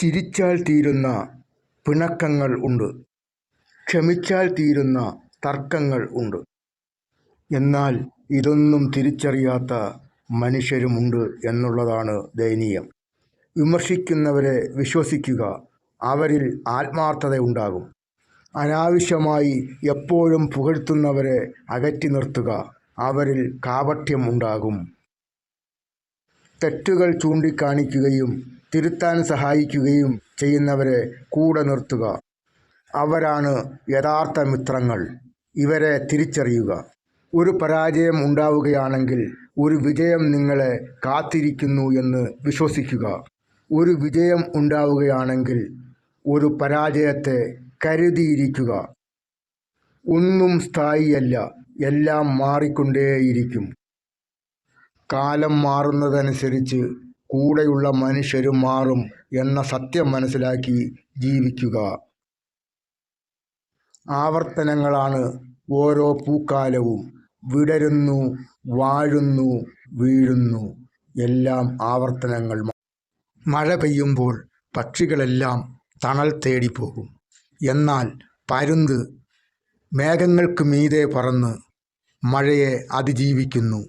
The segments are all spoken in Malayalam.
ചിരിച്ചാൽ തീരുന്ന പിണക്കങ്ങൾ ഉണ്ട്. ക്ഷമിച്ചാൽ തീരുന്ന തർക്കങ്ങൾ ഉണ്ട്. എന്നാൽ ഇതൊന്നും തിരിച്ചറിയാത്ത മനുഷ്യരുമുണ്ട് എന്നുള്ളതാണ് ദയനീയം. വിമർശിക്കുന്നവരെ വിശ്വസിക്കുക അവരിൽ ആത്മാർത്ഥത ഉണ്ടാകും. അനാവശ്യമായി എപ്പോഴും പുകഴ്ത്തുന്നവരെ അകറ്റി നിർത്തുക അവരിൽ കാപട്യം ഉണ്ടാകും. തെറ്റുകൾ ചൂണ്ടിക്കാണിക്കുകയും തിരുത്താൻ സഹായിക്കുകയും ചെയ്യുന്നവരെ കൂടെ നിർത്തുക. അവരാണ് യഥാർത്ഥ മിത്രങ്ങൾ. ഇവരെ തിരിച്ചറിയുക. ഒരു പരാജയം ഉണ്ടാവുകയാണെങ്കിൽ ഒരു വിജയം നിങ്ങളെ കാത്തിരിക്കുന്നു എന്ന് വിശ്വസിക്കുക. ഒരു വിജയം ഉണ്ടാവുകയാണെങ്കിൽ ഒരു പരാജയത്തെ കരുതിയിരിക്കുക. ഒന്നും സ്ഥായിയല്ല എല്ലാം മാറിക്കൊണ്ടേയിരിക്കും. കാലം മാറുന്നതനുസരിച്ച് കൂടെയുള്ള മനുഷ്യരും മാറും എന്ന സത്യം മനസ്സിലാക്കി ജീവിക്കുക. ആവർത്തനങ്ങളാണ് ഓരോ പൂക്കാലവും. വിടരുന്നു വാഴുന്നു വീഴുന്നു. എല്ലാം ആവർത്തനങ്ങൾ മഴ പെയ്യുമ്പോൾ പക്ഷികളെല്ലാം തണൽ തേടി പോകും എന്നാൽ പരുന്ത് മേഘങ്ങൾക്ക് മീതെ പറന്ന് മഴയെ അതിജീവിക്കുന്നു.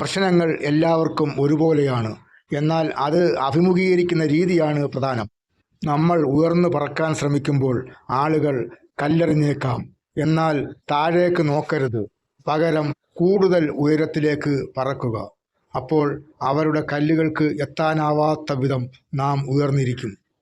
പ്രശ്നങ്ങൾ എല്ലാവർക്കും ഒരുപോലെയാണ്. എന്നാൽ അത് അഭിമുഖീകരിക്കുന്ന രീതിയാണ് പ്രധാനം. നമ്മൾ ഉയർന്നു പറക്കാൻ ശ്രമിക്കുമ്പോൾ ആളുകൾ കല്ലെറിഞ്ഞേക്കാം. എന്നാൽ താഴേക്ക് നോക്കരുത്. പകരം കൂടുതൽ ഉയരത്തിലേക്ക് പറക്കുക. അപ്പോൾ അവരുടെ കല്ലുകൾക്ക് എത്താനാവാത്ത വിധം നാം ഉയർന്നിരിക്കും.